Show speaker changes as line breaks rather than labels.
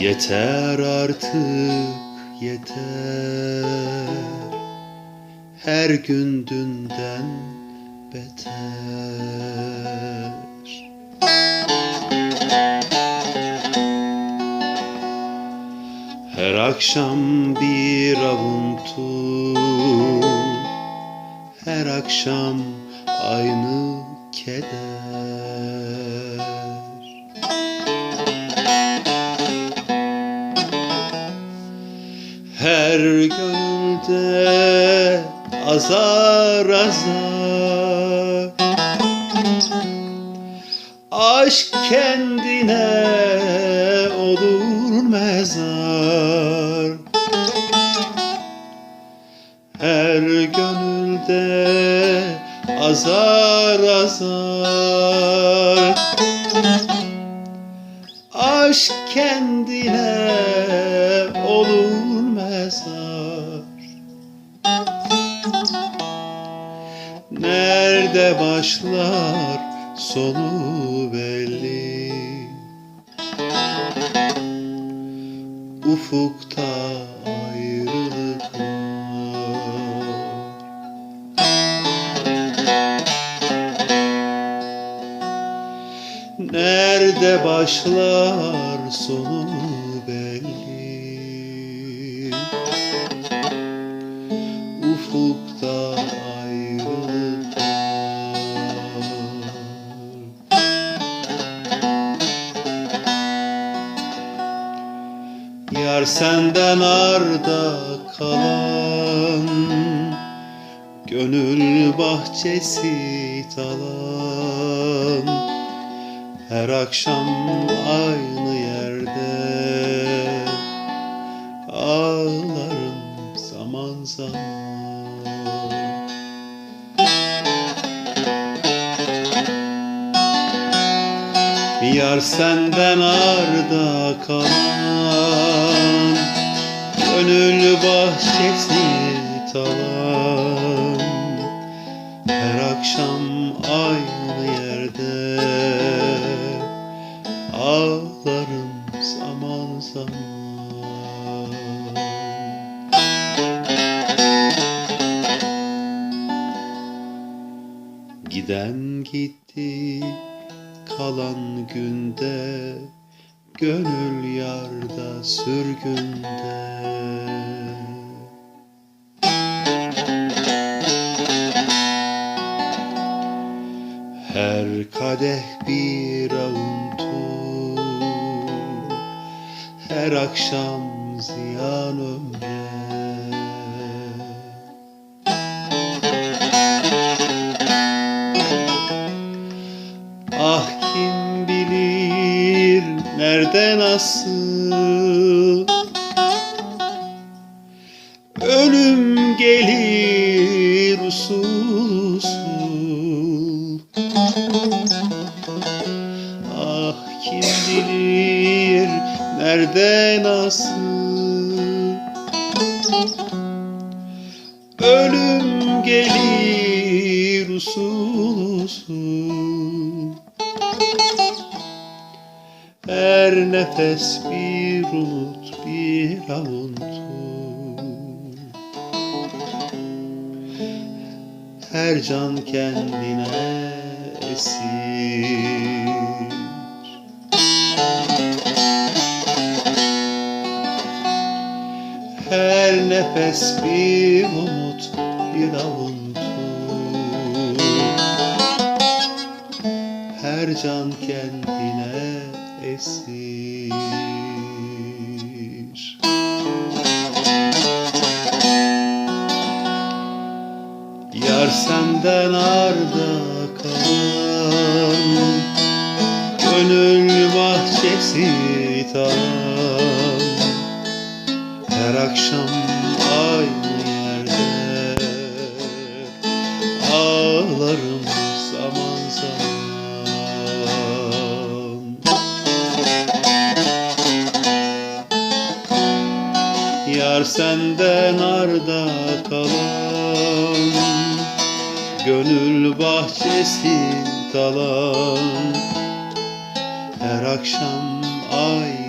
Yeter artık yeter. Her gün dünden beter. Her akşam bir avuntu Her akşam aynı keder Her gönülde azar azar. Aşk kendine olur mezar. Her gönülde azar azar. Aşk kendine olur mezar Nerede başlar sonu belli. Ufukta ayrılık Nerede başlar sonu belli senden arda kalan Gönül bahçesi talan. Her akşam aynı yerde Ağlarım zaman zaman. Yar senden arda kalan Gönül bahçesi talan. Her akşam aynı yerde Ağlarım zaman zaman. Giden gitti kalan günde Gönül yarda sürgünde. Her kadeh bir avuntu Her akşam ziyan ömre nerede nasıl Ölüm gelir usul usul Ah kim bilir nerede nasıl Ölüm gelir usul usul Her nefes bir umut bir avuntu Her can kendine esir. Her nefes bir umut bir avuntu Her can kendine esir Yar senden arda kalan Gönül bahçesi talan. Her akşam aynı yerde Ağlarım Gönül bahçesi talan. Her akşam ay